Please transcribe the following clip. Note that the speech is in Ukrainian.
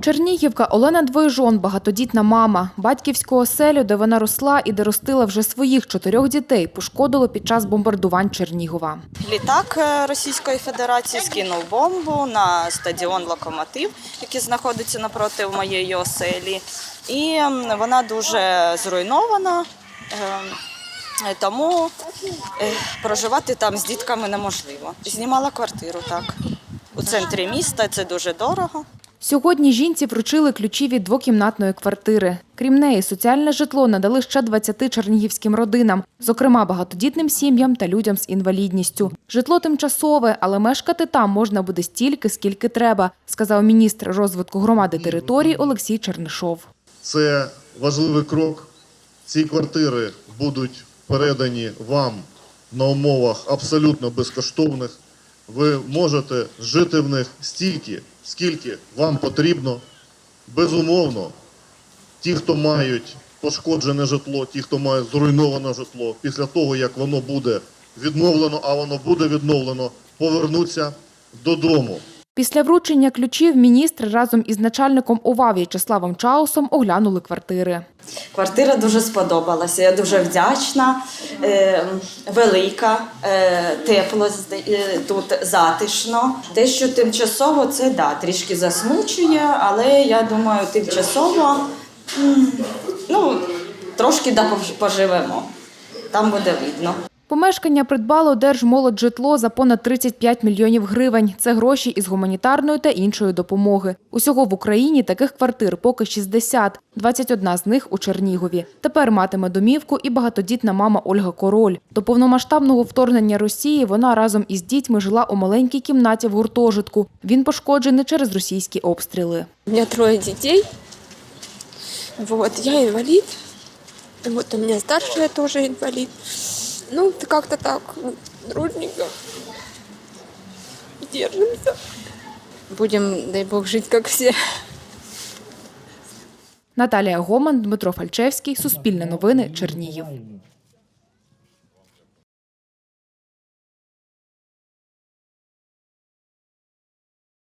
Чернігівка Олена Двойжон – багатодітна мама. Батьківську оселю, де вона росла і де ростила вже своїх чотирьох дітей, пошкодило під час бомбардувань Чернігова. Літак е, Російської Федерації скинув бомбу на стадіон Локомотив, який знаходиться напроти моєї оселі. І вона дуже зруйнована, е, тому е, проживати там з дітками неможливо. Знімала квартиру так. У центрі міста це дуже дорого. Сьогодні жінці вручили ключі від двокімнатної квартири. Крім неї, соціальне житло надали ще 20 чернігівським родинам, зокрема багатодітним сім'ям та людям з інвалідністю. Житло тимчасове, але мешкати там можна буде стільки, скільки треба, сказав міністр розвитку громади територій Олексій Чернишов. Це важливий крок. Ці квартири будуть передані вам на умовах абсолютно безкоштовних. Ви можете жити в них стільки, скільки вам потрібно. Безумовно, ті, хто мають пошкоджене житло, ті, хто мають зруйноване житло, після того, як воно буде відновлено, а воно буде відновлено, повернуться додому. Після вручення ключів міністр разом із начальником ОВА В'ячеславом Чаусом оглянули квартири. Квартира дуже сподобалася. Я дуже вдячна, е, велика, е, тепло е, тут затишно. Те, що тимчасово, це да, трішки засмучує, але я думаю, тимчасово ну, трошки да, поживемо. Там буде видно. Помешкання придбало Держмолоджитло за понад 35 мільйонів гривень. Це гроші із гуманітарної та іншої допомоги. Усього в Україні таких квартир поки 60, 21 з них у Чернігові. Тепер матиме домівку і багатодітна мама Ольга Король. До повномасштабного вторгнення Росії вона разом із дітьми жила у маленькій кімнаті в гуртожитку. Він пошкоджений через російські обстріли. У меня трое детей. Вот, я инвалид. Вот у меня старшая тоже инвалид. Ну, как-то так, дружненько. Держимся. Будем, дай бог, жить как все. Наталія Гоман, Дмитро Фальчевський, Суспільне новини, Чернігів.